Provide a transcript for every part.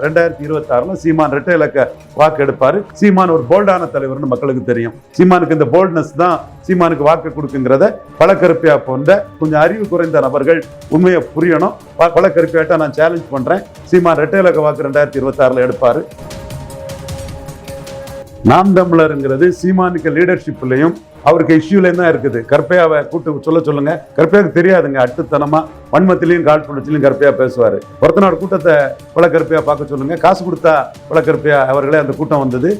ரெண்டாயிரத்தி இருபத்தாறுல சீமான் ரெட்டை இலக்க வாக்கு எடுப்பாரு சீமான் ஒரு போல்டான தலைவர்னு மக்களுக்கு தெரியும். சீமானுக்கு இந்த போல்ட்னஸ் தான் சீமானுக்கு வாக்கு கொடுக்குங்கிறத பழக்கருப்பியா போன்ற கொஞ்சம் அறிவு குறைந்த நபர்கள் உண்மையை புரியணும். ப- பழக்கருப்பியாட்ட நான் சேலஞ்ச் பண்றேன். சீமான் ரெட்டை இலக்க வாக்கு ரெண்டாயிரத்தி இருபத்தாறுல எடுப்பாரு. நாம் தமிழருங்கிறது சீமானுக்கு லீடர்ஷிப்லையும் அவருக்கு இஷ்யூலேயும் தான் இருக்குது? கற்பையாவை கூட்டு சொல்ல சொல்லுங்க. கற்பையாவுக்கு தெரியாதுங்க அட்டுத்தனமா. வன்மத்திலையும் காழ்ப்புணர்ச்சிலையும் கற்பையா பேசுவார். ஒருத்தனோட கூட்டத்தை பல கற்பையா பார்க்க சொல்லுங்க. காசு கொடுத்தா பல கற்பையா அவர்களே அந்த கூட்டம் வந்தது.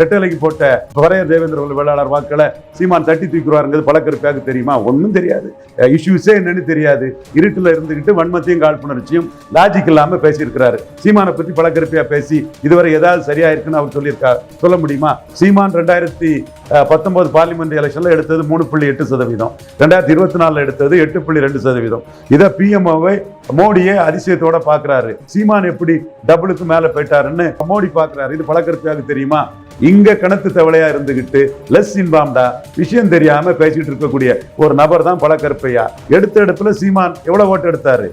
ரெட்டலைக்கு போட்ட வரையர் தேவேந்திர வேளாளர் வாக்களை சீமான் தட்டி தூக்கிடுவாருங்கிறது பழக்கருப்பாக தெரியுமா? ஒன்றும் தெரியாது. இஷ்யூஸே என்னன்னு தெரியாது. இருட்டில் இருந்துகிட்டு வன்மத்தையும் காழ்ப்புணர்ச்சியும் லாஜிக் இல்லாம பேசியிருக்கிறாரு. சீமானை பற்றி பழக்கருப்பையா பேசி இதுவரை ஏதாவது சரியா இருக்குன்னு அவர் சொல்லியிருக்கா சொல்ல முடியுமா? சீமான் ரெண்டாயிரத்தி பத்தொன்பது பார்லிமெண்ட் எலெக்ஷன்ல எடுத்தது மூணு புள்ளி எட்டு சதவீதம். ரெண்டாயிரத்தி இருபத்தி நாலில் எடுத்தது எட்டு புள்ளி ரெண்டு சதவீதம். இதை பிஎம்ஓவை மோடியே அதிசயத்தோட பாக்குறாரு. சீமான் எப்படி டபுளுக்கு மேல போயிட்டாருன்னு மோடி பாக்குறாரு. இது பழக்கருப்பையாக தெரியுமா? இங்க கணத்து தவளையா இருந்துகிட்டு லெஸ் இன்பாம்டா விஷயம் தெரியாம பேசிட்டு இருக்கக்கூடிய ஒரு நபர் தான் பழக்கற்பையா எடுத்த இடத்துல சீமான் எவ்வளவு ஓட்டு எடுத்தாரு?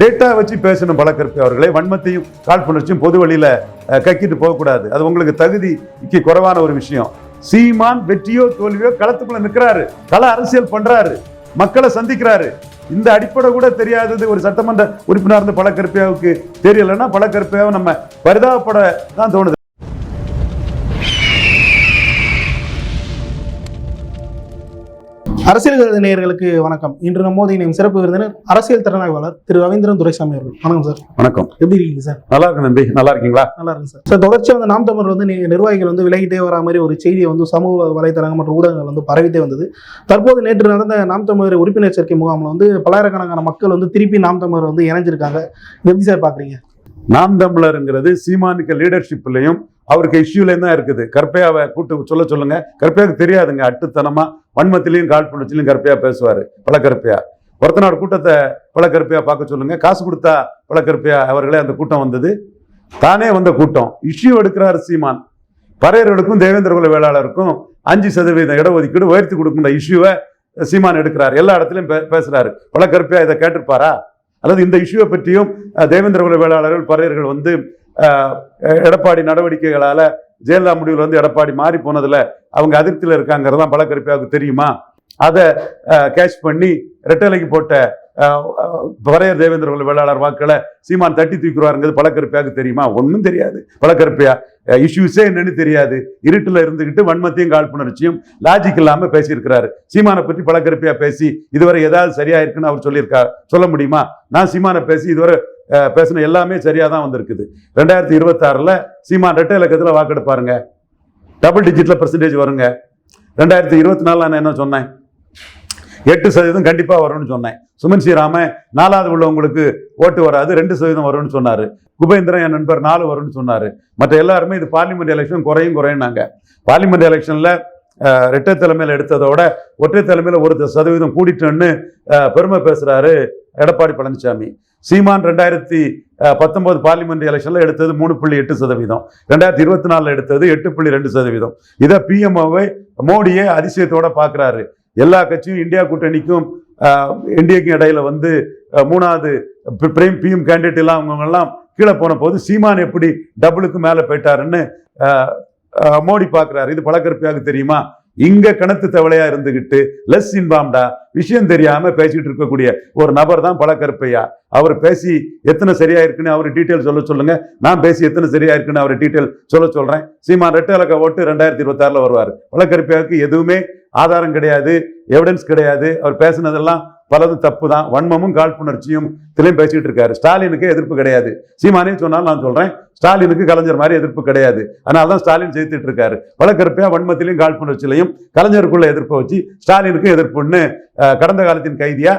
டேட்டா வச்சு பேசணும் பழக்கற்பை அவர்களே வன்மத்தையும் காழ்ப்புணர்ச்சியும் பொது வழியில கக்கிட்டு போகக்கூடாது. அது உங்களுக்கு தகுதிக்கு குறைவான ஒரு விஷயம். சீமான் வெற்றியோ தோல்வியோ களத்துக்குள்ள நிக்கிறாரு. கள அரசியல் பண்றாரு. மக்களை சந்திக்கிறாரு. இந்த அடிப்படை கூட தெரியாதது ஒரு சட்டமன்ற உறுப்பினர் இருந்த தெரியலன்னா தெரியலைன்னா பழக்கருப்பையாவை நம்ம பரிதாபப்பட தான் தோணுது. அரசியல் நேயர்களுக்கு வணக்கம். இன்று நம்மோது இணையும் சிறப்பு விருந்தினர் அரசியல் திறனாய்வாளர் திரு ரவீந்திரன் துரைசாமி அவர்கள். வணக்கம் சார். வணக்கம். எப்படி இருக்கீங்க சார்? நல்லா இருக்கு தம்பி. நல்லா இருக்கீங்களா? நல்லா இருக்கு சார். சார் தொடர்ச்சியாக வந்து நாம் தமிழர் வந்து நிர்வாகிகள் வந்து விலகிட்டே வரா மாதிரி ஒரு செய்தியை வந்து சமூக வலைத்தளங்கள் மற்றும் ஊடகங்கள் வந்து பரவிட்டே வந்தது. தற்போது நேற்று நடந்த நாம் தமிழர் உறுப்பினர் சேர்க்கை முகாமில் வந்து பல்லாயிரக்கணக்கான மக்கள் வந்து திருப்பி நாம் தமிழர் வந்து இணைஞ்சிருக்காங்க. எப்படி சார் பாக்குறீங்க? நாம் தமிழருங்கிறது சீமானுக்கு லீடர்ஷிப்லையும் அவருக்கு இஷ்யூலேயும் தான் இருக்குது. கற்பையாவை கூட்டு சொல்ல சொல்லுங்க. கற்பையாவுக்கு தெரியாதுங்க அட்டுத்தனமா வன்மத்திலையும் காழ்ப்புணர்ச்சிலையும் கற்பையா பேசுவார் பழக்கருப்பையா ஒருத்தனோட கூட்டத்தை பழக்கருப்பையா பார்க்க சொல்லுங்க. காசு கொடுத்தா பழக்கருப்பையா அவர்களே அந்த கூட்டம் வந்தது. தானே வந்த கூட்டம். இஷ்யூ எடுக்கிறார் சீமான். பறையர்களுக்கும் தேவேந்திர குல வேளாளருக்கும் அஞ்சு சதவீதம் இடஒதுக்கீடு உயர்த்தி கொடுக்கின்ற இஷ்யூவை சீமான் எடுக்கிறார். எல்லா இடத்துலையும் பே- பேசுறாரு. பழக்கருப்பையா இதை கேட்டிருப்பாரா? அல்லது இந்த இஷ்யூவை பற்றியும் தேவேந்திரகுல தேவேந்திர குல வேளாளர்கள் பறையர்கள் வந்து எடப்பாடி நடவடிக்கைகளால் ஜெயலலிதா முடிவில் வந்து எடப்பாடி மாறி போனதில் அவங்க அதிருப்தியில் இருக்காங்கிறதான் பழக்கருப்பையாவுக்கு தெரியுமா? அதை கேஷ் பண்ணி ரெட்டலைக்கு போட்ட அஹ், தேவேந்திர வேளாளர் வாக்களை சீமான் தட்டி தூக்கிடுவாருங்கிறது பழக்கருப்பையாக தெரியுமா? ஒன்றும் தெரியாது. பழக்கருப்பையா? இஷ்யூஸே என்னன்னு தெரியாது. இருட்டில் இருந்துக்கிட்டு வன்மத்தையும் காழ்ப்புணர்ச்சியும் லாஜிக் இல்லாமல் பேசியிருக்கிறாரு. சீமானை பற்றி பழக்கருப்பையா பேசி இதுவரை ஏதாவது சரியா இருக்குன்னு அவர் சொல்லியிருக்கார் சொல்ல முடியுமா? நான் சீமானை பேசி இதுவரை பேசின எல்லாமே சரியாக தான் வந்திருக்குது. ரெண்டாயிரத்தி இருபத்தாறுல சீமான் ரெட்டை இலக்கத்தில் வாக்கெடுப்பாருங்க. டபுள் டிஜிட்டில் பர்சன்டேஜ் வருங்க. ரெண்டாயிரத்தி இருபத்தி நாலில் நான் என்ன சொன்னேன்? எட்டு சதவீதம் கண்டிப்பா வரும்னு சொன்னேன். சுமன் ஸ்ரீராமன் நாலாவது உள்ளவங்களுக்கு ஓட்டு வராது ரெண்டு சதவீதம் வரும்னு சொன்னாரு. குபேந்திரன் என் நண்பர் நாலு வரும்னு சொன்னாரு. மற்ற எல்லாருமே இது பார்லிமெண்ட் எலெக்ஷன் குறையும் குறையினாங்க பார்லிமெண்ட் எலெக்ஷன்ல ரெட்டை தலைமையில் எடுத்ததோட ஒற்றை தலைமையில் ஒரு சதவீதம் கூடிட்டோன்னு பெருமை பேசுறாரு எடப்பாடி பழனிசாமி சீமான் ரெண்டாயிரத்தி பத்தொன்பது பார்லிமெண்ட் எலெக்ஷன்ல எடுத்தது மூணு புள்ளி எட்டு சதவீதம். ரெண்டாயிரத்தி இருபத்தி நாலுல எடுத்தது எட்டு புள்ளி ரெண்டு சதவீதம். இதை பிஎம்ஓவை மோடியே அதிசயத்தோட பார்க்குறாரு எல்லா கட்சியும் இந்தியா கூட்டணிக்கும் என்டிஏக்கும் இடையில வந்து மூணாவது பிரேம் பிஎம் கேண்டிடேட் எல்லாம் அவங்க கீழே போன போது சீமான் எப்படி டபுளுக்கு மேலே போயிட்டாருன்னு மோடி பார்க்குறாரு. இது பழக்கருப்பியாக தெரியுமா? இங்க கணத்து தவளையா இருந்துகிட்டு லெஸ் இன்பாம்டா விஷயம் தெரியாம பேசிட்டு இருக்கக்கூடிய ஒரு நபர் தான் பழக்கருப்பையா? அவர் பேசி எத்தனை சரியா இருக்குன்னு அவர் டீட்டெயில் சொல்ல சொல்லுங்க. நான் பேசி எத்தனை சரியா இருக்குன்னு அவர் டீட்டெயில் சொல்ல சொல்றேன். சீமான் ரெட்டை இலக்க ஓட்டு ரெண்டாயிரத்தி இருபத்தி ஆறுல வருவார். பழக்கருப்பையாவுக்கு எதுவுமே ஆதாரம் கிடையாது எவிடன்ஸ் கிடையாது. அவர் பேசுனதெல்லாம் பலது தப்பு தான் வன்மமும் காழ்ப்புணர்ச்சியும் திலையும் பேசிட்டு இருக்காரு. ஸ்டாலினுக்கு எதிர்ப்பு கிடையாது. சீமானே சொன்னாலும் நான் சொல்றேன் ஸ்டாலினுக்கு கலைஞர் மாதிரி எதிர்ப்பு கிடையாது. அதனால தான் ஸ்டாலின் ஜெயித்துட்டு இருக்காரு. வழக்கறுப்பையா வன்மத்திலையும் காழ்ப்புணர்ச்சியிலையும் கலைஞருக்குள்ள எதிர்ப்பை வச்சு ஸ்டாலினுக்கு எதிர்ப்புன்னு கடந்த காலத்தின் கைதியா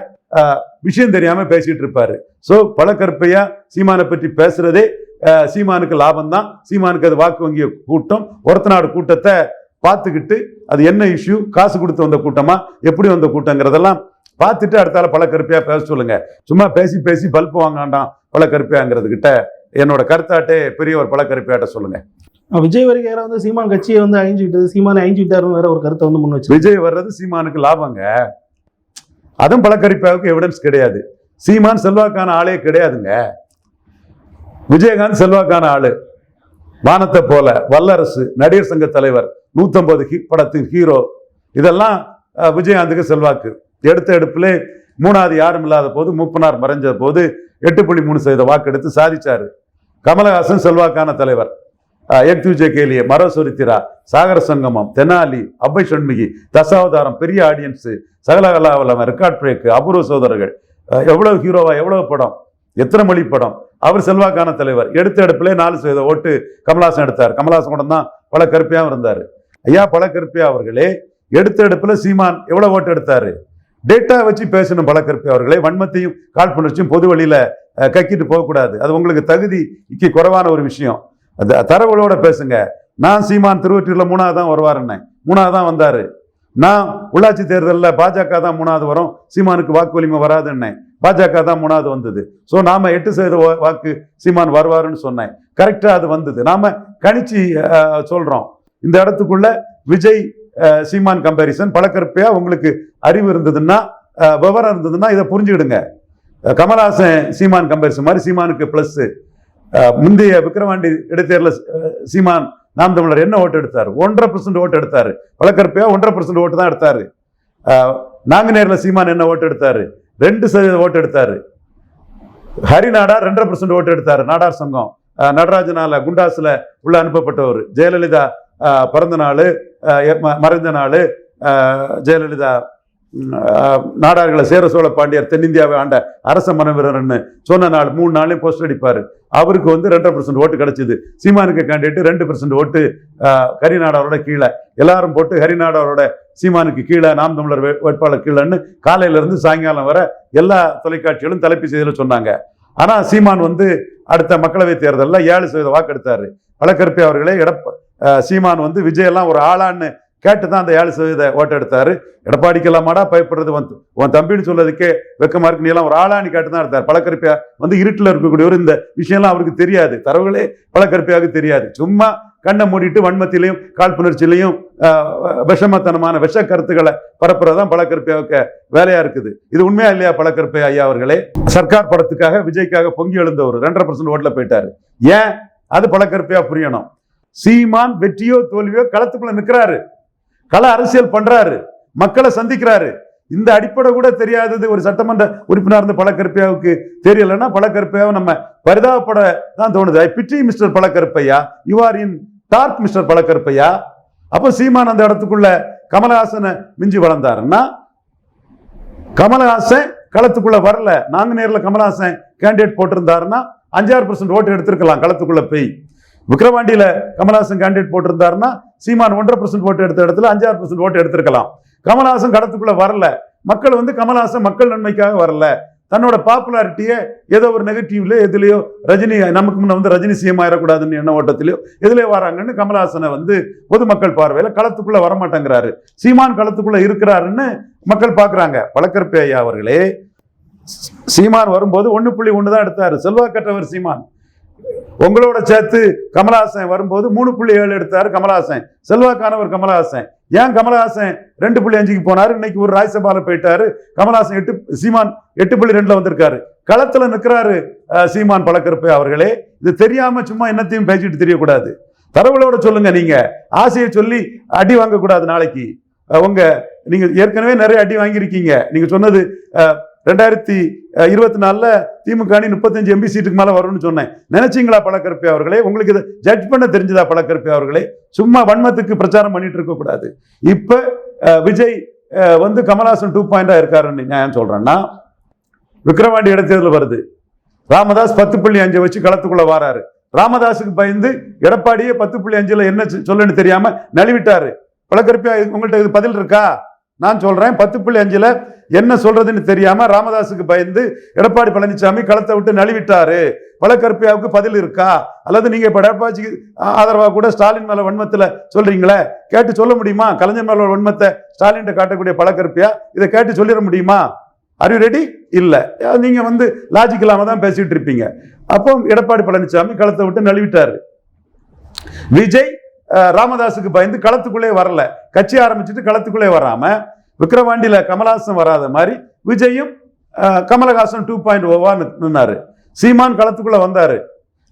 விஷயம் தெரியாம பேசிட்டு இருப்பாரு. ஸோ பழக்கற்பையா சீமானை பற்றி பேசுறதே சீமானுக்கு லாபம் தான் சீமானுக்கு அது வாக்கு வங்கிய கூட்டம். ஒருத்தநாடு கூட்டத்தை பார்த்துக்கிட்டு அது என்ன இஷ்யூ காசு கொடுத்து வந்த கூட்டமா? எப்படி வந்த கூட்டங்கிறதெல்லாம் பார்த்துட்டு அடுத்தால பல கருப்பையா பேச சொல்லுங்க. சும்மா பேசி பேசி பல்ப் வாங்காண்டாம் பல கருப்பையாங்கிறது கிட்ட என்னோட கருத்தாட்டே பெரிய ஒரு பல கருப்பையாட்ட சொல்லுங்க விஜய் வருகையால வந்து சீமான் கட்சியை வந்து அழிஞ்சு விட்டது சீமானை அழிஞ்சு விட்டாருன்னு வேற ஒரு கருத்தை வந்து முன் வச்சு விஜய் வர்றது சீமானுக்கு லாபங்க. அதுவும் பல கருப்பையாவுக்கு எவிடன்ஸ் கிடையாது. சீமான் செல்வாக்கான ஆளே கிடையாதுங்க. விஜயகாந்த் செல்வாக்கான ஆளு. வானத்தை போல வல்லரசு நடிகர் சங்க தலைவர் நூத்தம்பது ஹி படத்தின் ஹீரோ இதெல்லாம் விஜயகாந்துக்கு செல்வாக்கு. எடுத்த எடுப்பிலே மூணாவது யாரும் இல்லாத போது மூப்பனார் மறைஞ்ச போது எட்டு புள்ளி மூணு சதவீத வாக்கெடுத்து சாதிச்சாரு. கமலஹாசன் செல்வாக்கான தலைவர். அஹ், கேலிய மரசுரித்திரா சாகர சங்கமம் தெனாலி அவ்வை சண்முகி தசாவதாரம் பெரிய ஆடியன்ஸு சகலகலாவலம் ரெக்கார்ட் பிரேக்கு அபூர்வ சோதரர்கள். எவ்வளவு ஹீரோவா எவ்வளவு படம் எத்தனை மொழி படம். அவர் செல்வாக்கான தலைவர். எடுத்த எடுப்பிலே நாலு சதவீத ஓட்டு கமலஹாசன் எடுத்தார். கமலஹாசன் கூட தான் பல கருப்பியாவும் இருந்தார். ஐயா பல கருப்பியா அவர்களே எடுத்த எடுப்பில் சீமான் எவ்வளோ ஓட்டு எடுத்தாரு? டேட்டா வச்சு பேசணும் பல அவர்களை. அவர்களே வன்மத்தையும் காழ்ப்புணர்ச்சியும் பொது வழியில் கக்கிட்டு போகக்கூடாது. அது உங்களுக்கு தகுதிக்கு குறைவான ஒரு விஷயம். அந்த தரவுகளோட பேசுங்க. நான் சீமான் திருவொற்றியூர்ல மூணாவது தான் வருவாருன்னேன். மூணாவது தான் வந்தார். நான் உள்ளாட்சி தேர்தலில் பாஜக தான் மூணாவது வரும். சீமானுக்கு வாக்கு வலிமை வராதுன்னேன். பாஜக தான் மூணாவது வந்தது. ஸோ நாம் எட்டு சதவீத வாக்கு சீமான் வருவாருன்னு சொன்னேன். கரெக்டாக அது வந்தது. நாம் கணிச்சு சொல்கிறோம் இந்த இடத்துக்குள்ள விஜய் சீமான் கம்பேரிசன் பழக்கற்பையா உங்களுக்கு அறிவு இருந்ததுன்னா விவரம் இருந்ததுன்னா இதை புரிஞ்சுக்கிடுங்க. அஹ், கமலஹாசன் சீமான் கம்பேரிசன் மாதிரி சீமானுக்கு ப்ளஸ் முந்தைய விக்ரவாண்டி இடைத்தேர்தலில் சீமான் நாம் தமிழர் என்ன ஓட்டு எடுத்தார்? ஒன்றரை பர்சன்ட் ஓட்டு எடுத்தார். பழக்கற்பையா ஒன்றரை பர்சன்ட் ஓட்டு தான் எடுத்தார். நாங்குநேரில் சீமான் என்ன ஓட்டு எடுத்தார்? ரெண்டு சதவீத ஓட்டு எடுத்தார். ஹரிநாடா ரெண்டரை பர்சன்ட் ஓட்டு எடுத்தார். நாடார் சங்கம். நடராஜனால குண்டாஸில் உள்ள அனுப்பப்பட்டவர். ஜெயலலிதா பிறந்த நாள் மறைந்த நாள் ஜெயலலிதா நாடார்களை சேர சோழ பாண்டியர் தென்னிந்தியாவை ஆண்ட அரச மனவீரர்னு சொன்ன நாள் மூணு நாளையும் போஸ்ட் அடிப்பார். அவருக்கு வந்து ரெண்டரை பர்சன்ட் ஓட்டு கிடைச்சிது. சீமானுக்கு கேண்டிடேட் ரெண்டு பர்சன்ட் ஓட்டு அஹ், ஹரிநாடாரோட கீழே. எல்லாரும் போட்டு ஹரிநாடாரோட சீமானுக்கு கீழே நாம் தமிழர் வேட்பாளர் கீழேன்னு காலையிலேருந்து சாயங்காலம் வர எல்லா தொலைக்காட்சிகளும் தலைப்பு செய்தியில் சொன்னாங்க. ஆனால் சீமான் வந்து அடுத்த மக்களவை தேர்தலில் ஏழு சதவீத வாக்கு எடுத்தார் பழக்கருப்பி அவர்களே எடப்ப சீமான் வந்து விஜய் எல்லாம் ஒரு ஆளான்னு கேட்டு தான் அந்த ஏழு சதவீத ஓட்டு எடுத்தாரு. எடப்பாடிக்கெல்லாமாடா பயப்படுறது வந்து உன் தம்பின்னு சொல்றதுக்கே வெக்கமா இருக்கு. நீ எல்லாம் ஒரு ஆளான்னு கேட்டு தான் எடுத்தார். பழக்கருப்பியா வந்து இருட்டில் இருக்கக்கூடியவர் இந்த விஷயம்லாம் அவருக்கு தெரியாது. தரவுகளே பழக்கருப்பியாக தெரியாது. சும்மா கண்ணை மூடிட்டு வன்மத்திலையும் காழ்ப்புணர்ச்சியிலையும் விஷமத்தனமான விஷ கருத்துக்களை பரப்புறதான் பழக்கருப்பையாவுக்கு வேலையா இருக்குது. இது உண்மையா இல்லையா பழக்கருப்பை ஐயா அவர்களே? சர்க்கார் படத்துக்காக விஜய்க்காக பொங்கி எழுந்தவர் ரெண்டரை பர்சன்ட் ஓட்டில் போயிட்டாரு. ஏன்? அது பழக்கருப்பையா புரியணும். சீமான் வெற்றியோ தோல்வியோ களத்துக்குள்ள நிற்கிறாரு கள அரசியல் பண்றாரு. மக்களை சந்திக்கிறாரு. இந்த அடிப்படை கூட தெரியாதது ஒரு சட்டமன்ற உறுப்பினர் இருந்த பழக்கருப்பையாவுக்கு தெரியலன்னா பழக்கருப்பையாவை நம்ம பரிதாபப்பட தான் தோணுது. I pity mister Palakaruppaiah you are in dark mister Palakaruppaiah அப்போ சீமான் அந்த இடத்துக்குள்ள கமலஹாசனை மிஞ்சி வளர்ந்தாருன்னா கமலஹாசன் களத்துக்குள்ள வரல. நாங்க நேரில் கமலஹாசன் கேண்டிடேட் போட்டிருந்தாருன்னா அஞ்சாறு பர்சன்ட் ஓட்டு எடுத்திருக்கலாம் களத்துக்குள்ள போய். விக்ரவாண்டியில கமல்ஹாசன் கேண்டிடேட் போட்டிருந்தாருன்னா சீமான் ஒன்றரை பர்சன்ட் ஓட்டு எடுத்த இடத்துல அஞ்சாறு பர்சன்ட் ஓட்டு எடுத்திருக்கலாம். கமலஹாசன் கடத்துக்குள்ள வரல. மக்கள் வந்து கமலஹாசன் மக்கள் நன்மைக்காக வரல. தன்னோட பாப்புலாரிட்டியை ஏதோ ஒரு நெகட்டிவ்ல எதுலேயோ ரஜினி நமக்கு முன்ன வந்து ரஜினி சிஎம் ஆயிடக்கூடாதுன்னு எண்ண ஓட்டத்திலயோ எதுலயோ வராங்கன்னு கமலஹாசனை வந்து பொதுமக்கள் பார்வையில களத்துக்குள்ள வரமாட்டேங்கிறாரு. சீமான் களத்துக்குள்ள இருக்கிறாருன்னு மக்கள் பார்க்கறாங்க. வழக்கற்பேயா அவர்களே சீமான் வரும்போது ஒன்று புள்ளி ஒன்று தான் எடுத்தார். செல்வாக்கற்றவர் சீமான். உங்களோட சேர்த்து கமலஹாசன் வரும்போது மூணு புள்ளி ஏழு எடுத்தார் கமலஹாசன். செல்வாக்கானவர் கமலஹாசன். ஏன் கமலஹாசன் ரெண்டு புள்ளி அஞ்சுக்கு போனார்? இன்னைக்கு ஒரு ராஜ்யசபால போயிட்டாரு. கமலஹாசன் எட்டு சீமான் எட்டு புள்ளி ரெண்டுல வந்திருக்காரு. களத்துல நிற்கிறாரு சீமான் பழக்கருப்பை அவர்களே. இது தெரியாம சும்மா என்னத்தையும் பேசிட்டு தெரியக்கூடாது. தரவுகளோட சொல்லுங்க நீங்க. ஆசையை சொல்லி அடி வாங்கக்கூடாது நாளைக்கு. உங்க நீங்க ஏற்கனவே நிறைய அடி வாங்கியிருக்கீங்க. நீங்க சொன்னது ரெண்டாயிரத்தி இருபத்தி நாலில் திமுக அணி முப்பத்தஞ்சு எம்பி சீட்டுக்கு மேலே வரும்னு சொன்னேன். நினைச்சிங்களா பழக்கருப்பி அவர்களே? உங்களுக்கு இதை ஜட்ஜ் பண்ண தெரிஞ்சதா பழக்கருப்பி அவர்களே? சும்மா வன்மத்துக்கு பிரச்சாரம் பண்ணிட்டு இருக்கக்கூடாது இப்போ இப்ப அஹ், விஜய் வந்து கமல்ஹாசன் டூ பாயிண்டாக இருக்காருன்னு நான் ஏன் சொல்றேன்னா விக்கிரவாண்டி இடைத்தேர்தல் வருது. ராமதாஸ் பத்து புள்ளி அஞ்சை வச்சு களத்துக்குள்ளே வாராரு. ராமதாஸுக்கு பயந்து எடப்பாடியே பத்து புள்ளி அஞ்சுல என்ன சொல்லுன்னு தெரியாமல் நழுவிட்டாரு. பழக்கருப்பியா உங்கள்கிட்ட இது பதில் இருக்கா? நான் சொல்றேன் பத்து புள்ளி அஞ்சில் என்ன சொல்றதுன்னு தெரியாம ராமதாஸுக்கு பயந்து எடப்பாடி பழனிசாமி களத்தை விட்டு நழுவிட்டாரு. பழக்கற்பையாவுக்கு பதில் இருக்கா? அல்லது நீங்க இப்ப எடப்பாடிக்கு ஆ- ஆதரவா கூட ஸ்டாலின் மேல வன்மத்துல சொல்றீங்களே? கேட்டு சொல்ல முடியுமா? கலைஞர் மேல வன்மத்தை ஸ்டாலின் காட்டக்கூடிய பழக்கருப்பியா இதை கேட்டு சொல்லிட முடியுமா? அறிவு ரெடி இல்லை. நீங்க வந்து லாஜிக் இல்லாம தான் பேசிட்டு இருப்பீங்க. அப்போ எடப்பாடி பழனிசாமி களத்தை விட்டு நழுவிட்டாரு. விஜய் ராமதாஸுக்கு பயந்து களத்துக்குள்ளே வரல. கட்சி ஆரம்பிச்சுட்டு களத்துக்குள்ளே வராமல் விக்ரவாண்டியில் கமலஹாசன் வராத மாதிரி விஜயும் கமலஹாசன் டூ பாயிண்ட் ஓவான்னு நின்னாரு. சீமான் களத்துக்குள்ளே வந்தார்.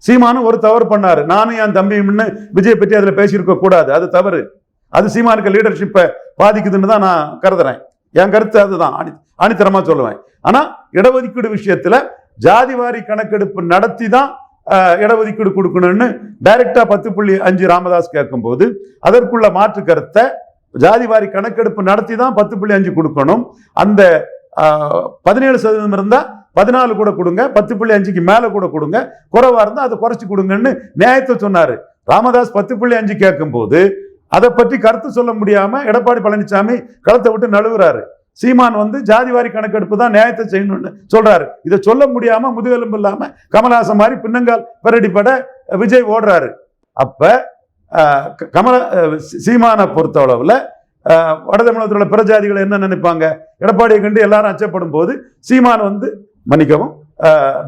சீமானும் ஒரு தவறு பண்ணார். நானும் என் தம்பியும்னு விஜய் பற்றி அதில் பேசியிருக்க கூடாது. அது தவறு. அது சீமானுக்கு லீடர்ஷிப்பை பாதிக்குதுன்னு தான் நான் கருதுறேன். என் கருத்து அதுதான். அணி அணித்தரமாக சொல்லுவேன். ஆனால் இடஒதுக்கீடு விஷயத்தில் ஜாதிவாரி கணக்கெடுப்பு நடத்தி தான் இடஒதுக்கீடு கொடுக்கணும்னு டைரெக்டாக பத்து புள்ளி அஞ்சு ராமதாஸ் கேட்கும்போது அதற்குள்ள மாற்று கருத்தை ஜாதிவாரி கணக்கெடுப்பு நடத்தி தான் பத்து புள்ளி அஞ்சு கொடுக்கணும். அந்த பதினேழு சதவீதம் இருந்தால் பதினாலு கூட கொடுங்க பத்து புள்ளி அஞ்சுக்கு மேலே கூட கொடுங்க. குறைவாக இருந்தால் அதை குறைச்சி கொடுங்கன்னு நியாயத்தை சொன்னார். ராமதாஸ் பத்து புள்ளி அஞ்சு கேட்கும்போது அதை பற்றி கருத்து சொல்ல முடியாமல் எடப்பாடி பழனிசாமி களத்தை விட்டு நழுவுறாரு. சீமான் வந்து ஜாதிவாரி கணக்கெடுப்பு தான் நியாயத்தை செய்யணும்னு சொல்றாரு. இதை சொல்ல முடியாம முதுகெலும்பு இல்லாம கமலஹாசன் மாதிரி பின்னங்கால் பெரடிப்பட விஜய் ஓடுறாரு. அப்ப கமல சீமானை பொறுத்த அளவில் வட தமிழகத்தில் உள்ள பிற ஜாதிகள் என்ன நினைப்பாங்க? எடப்பாடியை கண்டு எல்லாரும் அச்சப்படும் போது சீமான் வந்து மன்னிக்கவும்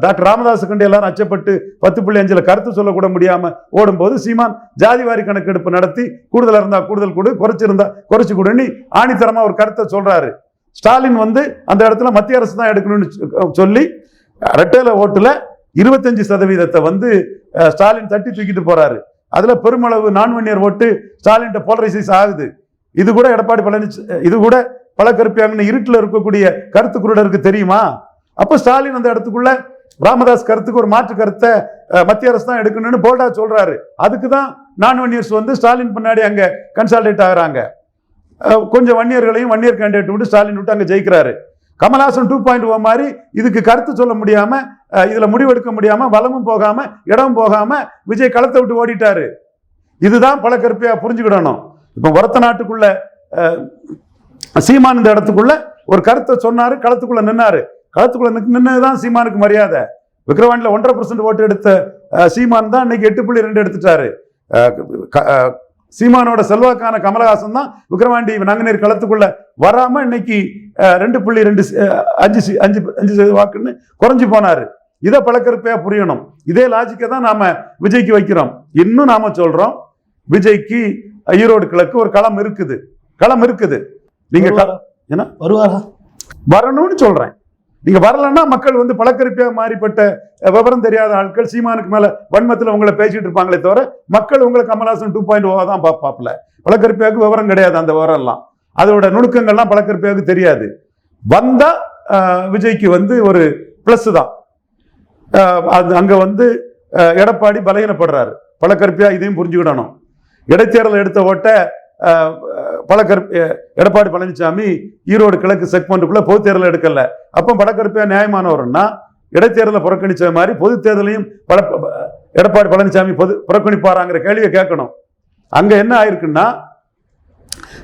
டாக்டர் ராமதாஸ் கண்டு எல்லாரும் அச்சப்பட்டு பத்து புள்ளி அஞ்சில் கருத்து சொல்லக்கூட முடியாமல் ஓடும்போது சீமான் ஜாதிவாரி கணக்கெடுப்பு நடத்தி கூடுதலாக இருந்தால் கூடுதல் கொடு குறைச்சிருந்தா குறைச்சி கொடுன்னு ஆணித்தரமாக ஒரு கருத்தை சொல்கிறாரு ஸ்டாலின் வந்து அந்த இடத்துல மத்திய அரசு தான் எடுக்கணும்னு சொ- சொல்லி ரெட்டேல ஓட்டில் இருபத்தஞ்சு சதவீதத்தை வந்து ஸ்டாலின் தட்டி தூக்கிட்டு போகிறாரு அதுல பெருமளவு நான்வன்னியர் ஓட்டு ஸ்டாலின் போலரைசைஸ் ஆகுது. இது கூட எடப்பாடி பழனிச்சு இது கூட பல கருப்பியாங்கன்னு இருட்டில் இருக்கக்கூடிய கருத்து குருடருக்கு தெரியுமா? அப்போ ஸ்டாலின் அந்த இடத்துக்குள்ள ராமதாஸ் கருத்துக்கு ஒரு மாற்று கருத்தை மத்திய அரசு தான் எடுக்கணும்னு போல்டா சொல்றாரு. அதுக்கு தான் நான் வன்னியர்ஸ் வந்து ஸ்டாலின் பின்னாடி அங்கே கன்சால்டேட் ஆகுறாங்க. கொஞ்சம் வன்னியர்களையும் வன்னியர் கேண்டிடேட் விட்டு ஸ்டாலின் விட்டு அங்கே ஜெயிக்கிறாரு. கமல்ஹாசன் டூ பாயிண்ட் ஓ மாதிரி இதுக்கு கருத்து சொல்ல முடியாம இதில் இதுல முடிவெடுக்க முடியாம வளமும் போகாம இடமும் போகாம விஜய் களத்தை விட்டு ஓடிட்டாரு. இதுதான் பல கருப்பையா புரிஞ்சுக்கிடணும். இப்போ ஒரத்த நாட்டுக்குள்ள அஹ், சீமான் இந்த இடத்துக்குள்ள ஒரு கருத்தை சொன்னாரு களத்துக்குள்ள நின்னாரு. களத்துக்குள்ள நின்னதுதான் சீமானுக்கு மரியாதை. விக்ரவாண்டியில் ஒன்றரை பர்சன்ட் ஓட்டு எடுத்த சீமான் தான் இன்னைக்கு எட்டு புள்ளி ரெண்டு எடுத்துட்டாரு. சீமானோட செல்வாக்கான கமலஹாசன் தான் விக்கிரவாண்டி நாங்குநேர் களத்துக்குள்ள வராம இன்னைக்கு ரெண்டு புள்ளி ரெண்டு அஞ்சு அஞ்சு அஞ்சு வாக்குன்னு குறைஞ்சு போனாரு. இதை பழக்கருப்பையா புரியணும். இதே லாஜிக்கை தான் நாம விஜய்க்கு வைக்கிறோம். இன்னும் நாம சொல்றோம் விஜய்க்கு ஈரோடு கிழக்கு ஒரு களம் இருக்குது. களம் இருக்குது. நீங்க என்ன? வருவாரா? வரணும்னு சொல்றேன். நீங்க வரலன்னா மக்கள் வந்து பழக்கருப்பியா மாறிப்பட்ட விவரம் தெரியாத ஆட்கள் சீமானுக்கு மேல வன்மத்தில் உங்களை பேசிட்டு இருப்பாங்களே தவிர மக்கள் உங்களை கமல்ஹாசன் டூ பாயிண்ட் ஓ தான் பார்ப்பாப்ல பழக்கருப்பியாவுக்கு விவரம் கிடையாது அந்த விவரம் எல்லாம் அதோட நுணுக்கங்கள்லாம் பழக்கருப்பியாவுக்கு தெரியாது. வந்தா விஜய்க்கு வந்து ஒரு பிளஸ் தான். அது அங்க வந்து எடப்பாடி பலகீனப்படுறாரு. பழக்கருப்பியா இதையும் புரிஞ்சுக்கிடணும். இடைத்தேர்தல் எடுத்த ஓட்ட அஹ், எடப்பாடி பழனிசாமி ஈரோடு கிழக்கு செக்மெண்ட்டுக்குள்ளே பொது தேர்தல் எடுக்கல. அப்போ படக்கருப்பையா நியாயமானவர்னா இடைத்தேர்தலை புறக்கணிச்ச மாதிரி பொது தேர்தலையும் பல எடப்பாடி பழனிசாமி பொது புறக்கணிப்பாராங்கிற கேள்வியை கேட்கணும். அங்கே என்ன ஆயிருக்குன்னா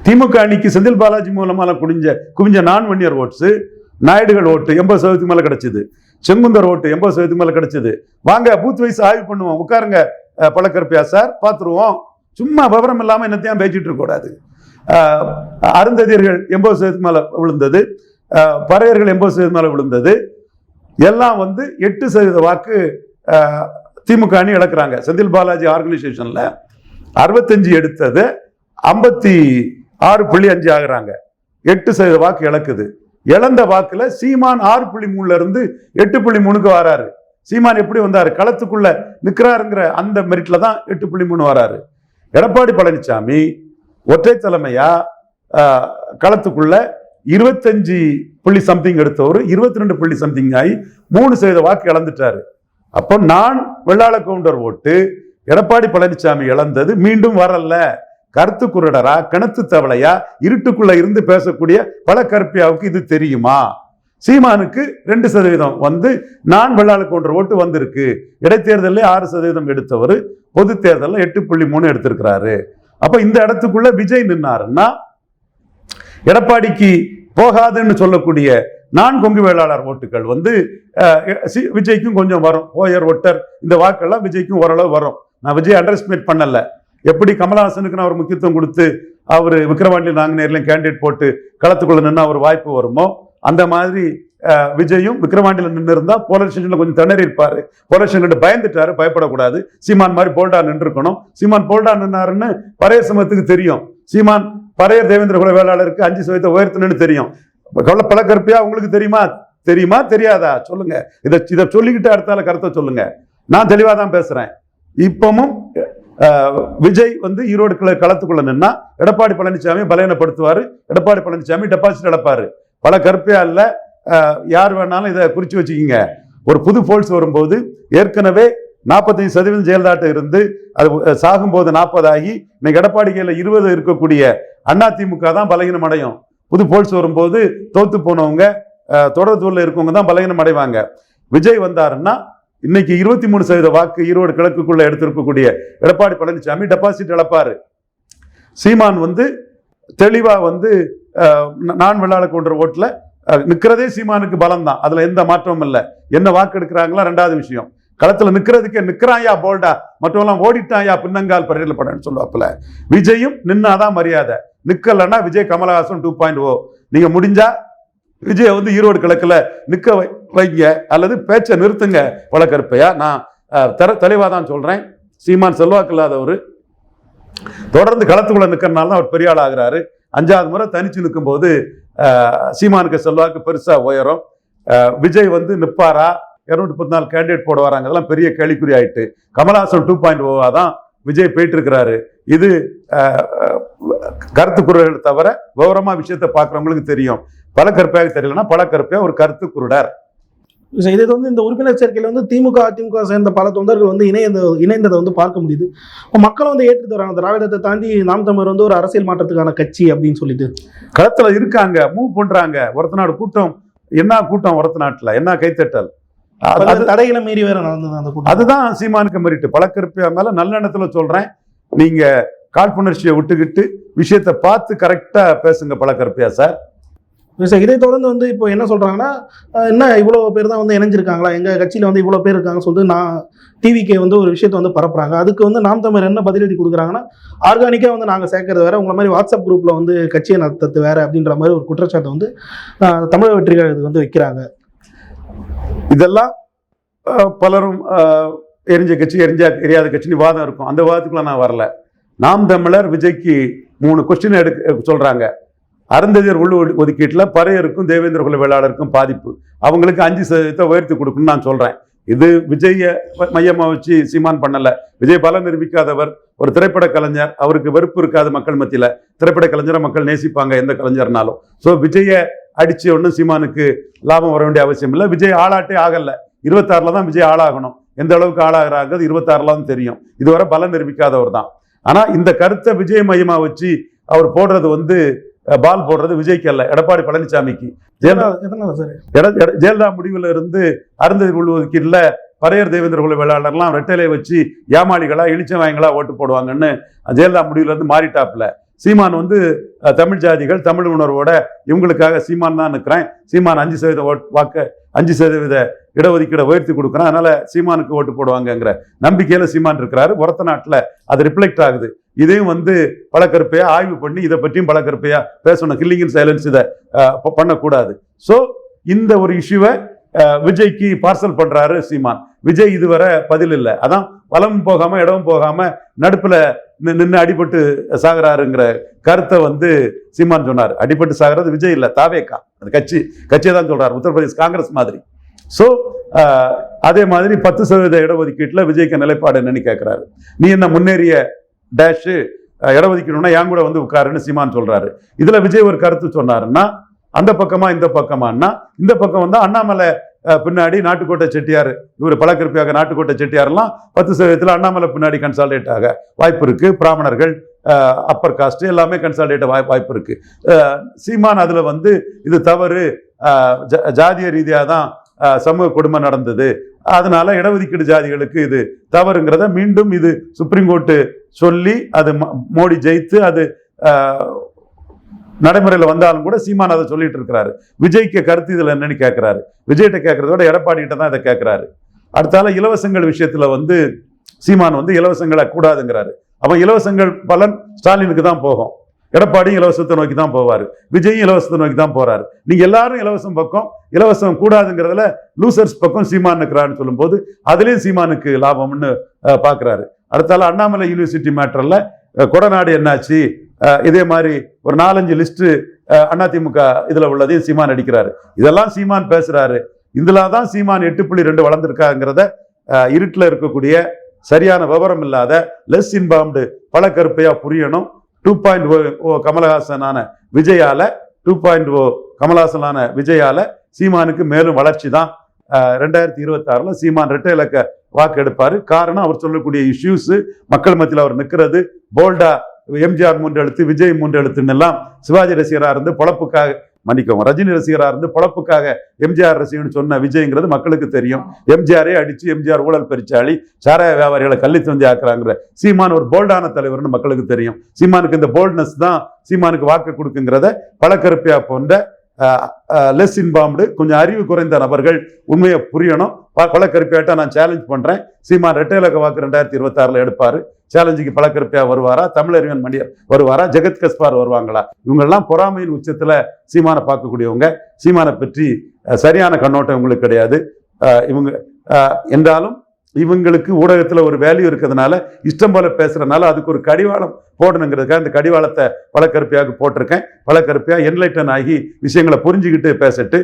திமுக அணிக்கு செந்தில் பாலாஜி மூலமாக குடிஞ்ச குவிஞ்ச நான் வன்னியர் ஓட்ஸு நாயுடுகள் ஓட்டு எண்பது சதவீதத்துக்கு மேலே கிடச்சிது. செங்குந்தர் ஓட்டு எண்பது சதவீதத்துக்கு மேலே கிடச்சிது. வாங்க பூத் வயசு ஆய்வு பண்ணுவோம். உட்காருங்க அஹ், பழக்கருப்பையா சார் பார்த்துருவோம் சும்மா விவரம் இல்லாமல் என்னத்தையும் பேசிட்டு இருக்கக்கூடாது அருந்ததியர்கள் எண்பது சதவீதம் மேலே விழுந்தது. பறையர்கள் எண்பது சதவீதம் மேலே விழுந்தது. எல்லாம் வந்து எட்டு சதவீத வாக்கு திமுக அணி இழக்கிறாங்க. செந்தில் பாலாஜி ஆர்கனைசேஷனில் அறுபத்தஞ்சு எடுத்தது ஐம்பத்தி ஆறு புள்ளி அஞ்சு ஆகுறாங்க. எட்டு சதவீத வாக்கு இழக்குது. இழந்த வாக்குல சீமான் ஆறு புள்ளி மூணுல இருந்து எட்டு புள்ளி மூணுக்கு வராரு. சீமான் எப்படி வந்தாரு? களத்துக்குள்ள நிற்கிறாருங்கிற அந்த மெரிட்ல தான் எட்டு புள்ளி மூணு வராரு. எடப்பாடி பழனிசாமி ஒற்றை தலைமையா களத்துக்குள்ள இருபத்தஞ்சு புள்ளி சம்திங் எடுத்தவர் இருபத்தி ரெண்டு புள்ளி சம்திங் ஆகி மூணு சதவீத வாக்கு இழந்துட்டாரு. அப்போ நான் வெள்ளாள கவுண்டர் ஓட்டு எடப்பாடி பழனிசாமி இழந்தது மீண்டும் வரல. கருத்து குருடரா கிணத்து தவளையா இருட்டுக்குள்ள இருந்து பேசக்கூடிய பல கற்பியாவுக்கு இது தெரியுமா? சீமானுக்கு ரெண்டு சதவீதம் வந்து நான் வெள்ளாளுக்கு ஒன்று ஓட்டு வந்திருக்கு. இடைத்தேர்தலில் ஆறு சதவீதம் எடுத்தவர் பொது தேர்தலில் எட்டு புள்ளி மூணு எடுத்திருக்கிறாரு. அப்போ இந்த இடத்துக்குள்ள விஜய் நின்னாருன்னா எடப்பாடிக்கு போகாதுன்னு சொல்லக்கூடிய நான் கொங்கு வேளாளர் ஓட்டுகள் வந்து விஜய்க்கும் கொஞ்சம் வரும். ஓயர் ஒட்டர் இந்த வாக்கெல்லாம் விஜய்க்கும் ஓரளவு வரும். நான் விஜய் அண்டர் எஸ்டிமேட் பண்ணலை. எப்படி கமலஹாசனுக்கு நான் ஒரு முக்கியத்துவம் கொடுத்து அவர் நாங்கள் நாங்குநேர்லையும் கேண்டிடேட் போட்டு களத்துக்குள்ள நின்று ஒரு வாய்ப்பு வருமோ? அந்த மாதிரி விஜயும் விக்கிரவாண்டியில் நின்று இருந்தா போலீஸ் ஸ்டேஷன்ல கொஞ்சம் திணறி இருப்பாரு போலீஸ் ஸ்டேஷன் பயந்துட்டாரு பயப்படக்கூடாது. சீமான் மாதிரி போல்டா நின்று இருக்கணும் சீமான் போல்டா நின்னாருன்னு பழைய சமயத்துக்கு தெரியும். சீமான் பழைய தேவேந்திர குல வேளாளருக்கு அஞ்சு சதவீதத்தை உயர்த்தணும்னு தெரியும். கவலை பழக்கருப்பியா உங்களுக்கு தெரியுமா? தெரியுமா? தெரியாதா? சொல்லுங்க. இதை இதை சொல்லிக்கிட்டு அடுத்தால கருத்தை சொல்லுங்க. நான் தெளிவாக தான் பேசுறேன். இப்பவும் விஜய் வந்து ஈரோடு கிள களத்துக்குள்ள நின்னா எடப்பாடி பழனிசாமி பலவீனப்படுத்துவாரு. எடப்பாடி பழனிசாமி டெபாசிட் இழப்பாரு. பல கருப்பையா இல்ல யார் வேணாலும் இதை குறிச்சு வச்சுக்கிங்க. ஒரு புது போல்ஸ் வரும்போது ஏற்கனவே நாற்பத்தஞ்சு சதவீதம் ஜெயலலிதாட்ட இருந்து அது சாகும்போது சாகும்போது நாற்பதாகி இன்னைக்கு எடப்பாடி கையில் இருபது இருக்கக்கூடிய அதிமுக தான் பலகீனம் அடையும். புது போல்ஸ் வரும்போது தோத்து போனவங்க அஹ், தொடர்தூரில் இருக்கவங்க தான் பலகீனம் அடைவாங்க. விஜய் வந்தாருன்னா இன்னைக்கு இருபத்தி மூணு சதவீத வாக்கு ஈரோடு கிழக்குக்குள்ள எடுத்திருக்கக்கூடிய எடப்பாடி பழனிசாமி டெபாசிட் இழப்பாரு. சீமான் வந்து தெளிவா வந்து நான் வெள்ளாள ஓட்டில் நிற்கிறதே சீமானுக்கு பலம் தான் அதில் எந்த மாற்றமும் இல்லை. என்ன வாக்கு எடுக்கிறாங்களா ரெண்டாவது விஷயம். களத்தில் நிற்கிறதுக்கே நிற்கிறாயா போல்டா மற்றவெல்லாம் ஓடிட்டாயா? பின்னங்கால் பரையில படன்னு சொல்லுவாப்புல. விஜயும் நின்னாதான் மரியாதை. நிற்கலைன்னா Vijay Kamalahaasan two point O நீங்கள் முடிஞ்சா விஜய் வந்து ஈரோடு கிழக்கில் நிற்க வை வைங்க. அல்லது பேச்சை நிறுத்துங்க. வழக்கருப்பையா நான் தர தெளிவாக தான் சொல்கிறேன் சீமான் செல்வாக்கு இல்லாதவர். தொடர்ந்து களத்துக்குள்ளே நிற்கிறனால தான் அவர் பெரிய ஆள் அஞ்சாவது முறை தனிச்சு நிற்கும்போது போது சீமானுக்கு செல்வாக்கு பெருசா உயரும். விஜய் வந்து நிப்பாரா? இரநூத்தி முப்பத்தி நாலு கேண்டிடேட் போட வராங்க. அதெல்லாம் பெரிய கேள்விக்குறி ஆயிட்டு. கமலஹாசன் டூ பாயிண்ட் ஓவா தான் விஜய் போயிட்டு இருக்கிறாரு இது கருத்து குருடர்கள் தவிர விவரமா விஷயத்தை பார்க்குறவங்களுக்கு தெரியும். பல கருப்பையாக தெரியலன்னா பல கருப்பையா ஒரு கருத்து குருடர். இது வந்து இந்த உறுப்பினர் சேர்க்கையில் வந்து திமுக அதிமுக சேர்ந்த பல தொண்டர்கள் வந்து இணைந்த இணைந்ததை வந்து பார்க்க முடியுது. இப்ப மக்கள் வந்து ஏற்றுட்டு வராங்க. திராவிடத்தை தாண்டி நாம் தமிழர் வந்து ஒரு அரசியல் மாற்றத்துக்கான கட்சி அப்படின்னு சொல்லிட்டு. களத்துல இருக்காங்க மூவ் பண்றாங்க. ஒருத்த நாடு கூட்டம் என்ன கூட்டம் ஒருத்த நாட்டுல என்ன கைத்தட்டல்? அது- தடைகளை மீறி வேற நடந்தது அந்த கூட்டம். அதுதான் சீமானுக்கு மெரிட்டு பழக்கருப்பியா மேல நல்லெண்ணத்துல சொல்றேன். நீங்க காழ்ப்புணர்ச்சியை விட்டுக்கிட்டு விஷயத்தை பார்த்து கரெக்டா பேசுங்க பழக்கருப்பியா சார் சார் இதை தொடர்ந்து வந்து இப்போ என்ன சொல்கிறாங்கன்னா என்ன இவ்வளோ பேர் தான் வந்து இணைஞ்சிருக்காங்களா? எங்கள் கட்சியில் வந்து இவ்வளோ பேர் இருக்காங்கன்னு சொல்லிட்டு நான் டிவிக்கே வந்து ஒரு விஷயத்தை வந்து பரப்புறாங்க. அதுக்கு வந்து நாம் தமிழர் என்ன பதிலடி கொடுக்குறாங்கன்னா ஆர்கானிக்காக வந்து நாங்கள் சேர்க்கறது வேற உங்களை மாதிரி வாட்ஸ்அப் குரூப்பில் வந்து கட்சியை நடத்துறது வேற அப்படின்ற மாதிரி ஒரு குற்றச்சாட்டை வந்து தமிழக வெற்றிகள் இது வந்து வைக்கிறாங்க. இதெல்லாம் பலரும் எரிஞ்ச கட்சி எரிஞ்சா எரியாத கட்சின்னு வாதம் இருக்கும். அந்த வாதத்துக்குள்ள நான் வரல. நாம் தமிழர் விஜய்க்கு மூணு கொஸ்டின் எடுக்க சொல்கிறாங்க அருந்ததியர் உள் ஒதுக்கீட்டில் பறையருக்கும் தேவேந்திர குல வேளாளருக்கும் பாதிப்பு. அவங்களுக்கு அஞ்சு சதவீதத்தை உயர்த்தி கொடுக்கணும்னு நான் சொல்கிறேன் இது விஜய மையமாக வச்சு சீமான் பண்ணலை. விஜய் பலம் நிரூபிக்காதவர் ஒரு திரைப்பட கலைஞர் அவருக்கு வெறுப்பு இருக்காது மக்கள் மத்தியில். திரைப்பட கலைஞரை மக்கள் நேசிப்பாங்க எந்த கலைஞர்னாலும். ஸோ விஜயை அடித்து ஒன்றும் சீமானுக்கு லாபம் வர வேண்டிய அவசியம் இல்லை. விஜய் ஆளாட்டே ஆகலை. இருபத்தாறில் தான் விஜய் ஆளாகணும். எந்த அளவுக்கு ஆளாகிறாங்கிறது இருபத்தாறுல தான் தெரியும். இதுவரை பலம் நிரூபிக்காதவர் தான். ஆனால் இந்த கருத்தை விஜய் மையமாக வச்சு அவர் போடுறது வந்து பால் போடுறது விஜய்க்கு அல்ல எடப்பாடி பழனிசாமிக்கு. ஜெயலலிதா முடிவுல இருந்து அருந்ததி உள்ஒதுக்கீடுல பறையர் தேவேந்திர குல வேளாளர்லாம் ரெட்டையிலை வச்சு ஏமாளிகளா இழிச்சவாயங்களா ஓட்டு போடுவாங்கன்னு ஜெயலலிதா முடிவுல இருந்து மாறிட்டாப்ல சீமான் வந்து தமிழ் ஜாதிகள் தமிழ் உணர்வோட இவங்களுக்காக சீமான் தான் நிற்கிறேன் சீமான் அஞ்சு சதவீத வாக்கு அஞ்சு சதவீத இடஒதுக்கீடை உயர்த்தி கொடுக்குறான் அதனால சீமானுக்கு ஓட்டு போடுவாங்கங்கிற நம்பிக்கையில சீமான் இருக்கிறாரு. உரத்த நாட்டில் அது ரிஃப்ளெக்ட் ஆகுது. இதையும் வந்து பழக்கருப்பையா ஆய்வு பண்ணி இதை பற்றியும் பழக்கருப்பையா பேசணும். கில்லிங் சைலன்ஸ் இதை பண்ணக்கூடாது. ஸோ இந்த ஒரு இஷ்யூவை விஜய்க்கு பார்சல் பண்றாரு சீமான். விஜய் இதுவரை பதில் இல்லை. அதான் வளமும் போகாம இடமும் போகாம நடுப்புல நின்று அடிபட்டு சாகுறாருங்கிற கருத்தை வந்து சீமான் சொன்னார். அடிபட்டு சாகிறது விஜய் இல்லை தாவேக்கா. அந்த கட்சி கட்சியை தான் சொல்றாரு. உத்தரப்பிரதேஷ் காங்கிரஸ் மாதிரி. ஸோ அதே மாதிரி பத்து சதவீத இடஒதுக்கீட்டில் விஜய்க்கு நிலைப்பாடு என்னன்னு கேட்குறாரு நீ என்ன முன்னேறிய டேஷு இடஒதுக்கீடுனா என் கூட வந்து உட்காருன்னு சீமான் சொல்றாரு. இதுல விஜய் ஒரு கருத்து சொன்னாருன்னா அந்த பக்கமா இந்த பக்கமான்னா இந்த பக்கம் வந்து அண்ணாமலை பின்னாடி நாட்டுக்கோட்டை செட்டியார் இவர் பழக்கருப்பியாக நாட்டுக்கோட்டை செட்டியார்லாம் பத்து சதவீதத்தில் அண்ணாமலை பின்னாடி கன்சால்டேட் ஆக வாய்ப்பு இருக்குது பிராமணர்கள் அப்பர் காஸ்ட் எல்லாமே கன்சால்டேட் வாய் வாய்ப்பு இருக்குது சீமான் அதில் வந்து இது தவறு. ஜா- ஜாதிய ரீதியாக தான் சமூக கொடுமை நடந்தது. அதனால இடஒதுக்கீடு ஜாதிகளுக்கு இது தவறுங்கிறத மீண்டும் இது சுப்ரீம் கோர்ட்டு சொல்லி அது ம- மோடி ஜெயித்து அது நடைமுறையில் வந்தாலும் கூட சீமான் அதை சொல்லிட்டு இருக்கிறாரு. விஜய்க்கு கருத்து இதில் என்னன்னு கேட்குறாரு. விஜய்கிட்ட கேட்கறத விட எடப்பாடி கிட்ட தான் இதை கேட்குறாரு. அடுத்தால இலவசங்கள் விஷயத்தில் வந்து சீமான் வந்து இலவசங்களை கூடாதுங்கிறாரு. அவன் இலவசங்கள் பலன் ஸ்டாலினுக்கு தான் போகும். எடப்பாடியும் இலவசத்தை நோக்கி தான் போவார். விஜயும் இலவசத்தை நோக்கி தான் போறாரு. நீங்க எல்லாரும் இலவசம் பக்கம் இலவசம் கூடாதுங்கிறதுல லூசர்ஸ் பக்கம் சீமான் இருக்கிறான்னு சொல்லும்போது அதுலேயும் சீமானுக்கு லாபம்னு பார்க்குறாரு அடுத்தால அண்ணாமலை யூனிவர்சிட்டி மேட்டரில் கொடநாடு என்னாச்சு? இதே மாதிரி ஒரு நாலஞ்சு லிஸ்ட்டு அதிமுக இதில் உள்ளதையும் சீமான் அடிக்கிறாரு. இதெல்லாம் சீமான் பேசுகிறாரு இதில் தான் சீமான் எட்டு புள்ளி ரெண்டு வளர்ந்துருக்காங்கிறத இருட்டில் இருக்கக்கூடிய சரியான விவரம் இல்லாத லெஸ் இன்பாம்டு பல கருப்பையாக புரியணும். டூ பாயிண்ட் ஓ ஓ கமலஹாசனான விஜயால டூ பாயிண்ட் ஓ கமலஹாசனான விஜயால சீமானுக்கு மேலும் வளர்ச்சி தான். ரெண்டாயிரத்தி இருபத்தாறில் சீமான் ரெட்டை இலக்க வாக்கு எடுப்பார் காரணம் அவர் சொல்லக்கூடிய இஷ்யூஸு மக்கள் மத்தியில் அவர் நிற்கிறது போல்டா எம்ஜிஆர் மூன்று எழுத்து விஜய் மூன்று எழுத்துன்னு எல்லாம் சிவாஜி ரசிகராக இருந்து பொழப்புக்காக மன்னிக்கவும் ரஜினி ரசிகராக இருந்து பொழப்புக்காக எம்ஜிஆர் ரசிகன்னு சொன்ன விஜய்ங்கிறது மக்களுக்கு தெரியும். எம்ஜிஆரே அடிச்சு எம்ஜிஆர் ஊழல் பெருச்சாளி சாராய வியாபாரிகளை கள்ளி தந்தி ஆக்குறாங்கிற சீமான் ஒரு போல்டான தலைவர்னு மக்களுக்கு தெரியும். சீமானுக்கு இந்த போல்ட்னஸ் தான் சீமானுக்கு வாக்கு கொடுக்குங்கிறத பழக்கருப்பியா போன்ற லெஸ் இன்பாம்டு கொஞ்சம் அறிவு குறைந்த நபர்கள் உண்மையை புரியணும். பழக்கருப்பியாட்ட நான் சேலஞ்ச் பண்ணுறேன் சீமான் ரெட்டை இலக்க வாக்கு ரெண்டாயிரத்தி இருபத்தாறில் எடுப்பார். சேலஞ்சுக்கு பழக்கருப்பியா வருவாரா? தமிழறிவன் மணியர் வருவாரா? ஜெகத் கஸ்பார் வருவாங்களா? இவங்கெல்லாம் பொறாமையின் உச்சத்தில் சீமானை பார்க்கக்கூடியவங்க. சீமானை பற்றி சரியான கண்ணோட்டம் இவங்களுக்கு கிடையாது. இவங்க என்றாலும் இவங்களுக்கு ஊடகத்துல ஒரு வேல்யூ இருக்கிறதுனால இஷ்டம் போல பேசுறதுனால அதுக்கு ஒரு கடிவாளம் போடணுங்கிறதுக்காக இந்த கடிவாளத்தை பழக்கருப்பியாவுக்கு போட்டிருக்கேன். பழக்கருப்பியா என்லைட்டன் ஆகி விஷயங்களை புரிஞ்சுக்கிட்டு பேசிட்டு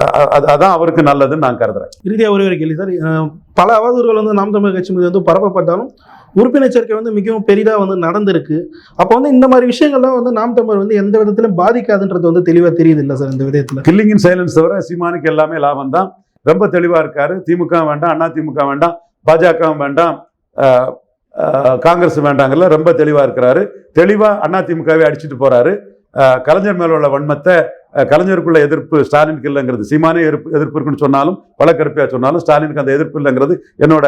அ- அ- அதான் அவருக்கு நல்லதுன்னு நான் கருதுறேன். இறுதியாக ஒரே ஒரு கேள்வி சார். பல அவதூறுகள் வந்து நாம் தமிழர் கட்சி மீது வந்து பரப்பப்பட்டாலும் உறுப்பினர் சேர்க்கை வந்து மிகவும் பெரிதாக வந்து நடந்திருக்கு. அப்போ வந்து இந்த மாதிரி விஷயங்கள்லாம் வந்து நாம் தமிழர் வந்து எந்த விதத்திலும் பாதிக்காதுன்றது வந்து தெளிவாக தெரியுது இல்லை சார் இந்த விதத்தில்? கில்லிங் இன் சைலன்ஸ் தவிர சீமானுக்கு எல்லாமே லாபம் தான் ரொம்ப தெளிவாக இருக்கார். திமுக வேண்டாம் அண்ணா திமுக வேண்டாம் பாஜகவும் வேண்டாம் காங்கிரஸ் வேண்டாங்கல்ல ரொம்ப தெளிவாக இருக்கிறாரு. தெளிவாக அண்ணா திமுகவே அடிச்சுட்டு போகிறாரு கலைஞர் மேல உள்ள வன்மத்தை கலைஞருக்குள்ள எதிர்ப்பு ஸ்டாலினுக்கு இல்லைங்கிறது சீமானே எதிர்ப்பு எதிர்ப்பு இருக்குன்னு சொன்னாலும் வழக்கருப்பியா சொன்னாலும் ஸ்டாலினுக்கு அந்த எதிர்ப்பு இல்லைங்கிறது என்னோட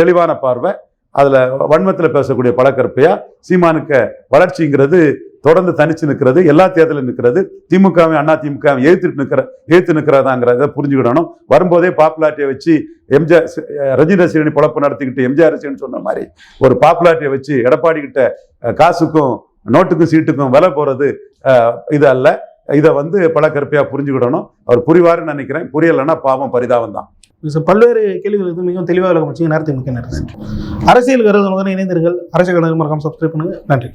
தெளிவான பார்வை. அதில் வன்மத்தில் பேசக்கூடிய பழக்கருப்பையா சீமானுக்கு வளர்ச்சிங்கிறது தொடர்ந்து தனிச்சு நிற்கிறது எல்லா தேர்தலும் நிற்கிறது திமுகவை அண்ணா திமுகவை எழுத்துட்டு நிற்கிற எழுத்து நிற்கிறதாங்கிறத புரிஞ்சுக்கிடணும். வரும்போதே பாப்புலாரிட்டியை வச்சு எம்ஜிஆர் ரஜினி ரசிகனி பொழப்பு நடத்திக்கிட்டு எம்ஜிஆர் ரசிகன் சொன்ன மாதிரி ஒரு பாப்புலாரிட்டியை வச்சு எடப்பாடி கிட்ட காசுக்கும் நோட்டுக்கும் சீட்டுக்கும் விலை போகிறது இது அல்ல இதை வந்து பழக்கருப்பையாக புரிஞ்சுக்கிடணும். அவர் புரிவாருன்னு நினைக்கிறேன். புரியலைன்னா பாவம் பரிதாபம் தான். பல்வேறு கேள்விகளுக்கு மிகவும் தெளிவாக விளக்கம் வச்சு நேரத்தை மிக்க அரசியல் கருதுனுடன் இணைந்தீர்கள். அரசியல் கழகம் மறக்காம சப்ஸ்கிரைப் பண்ணுங்கள் நன்றி.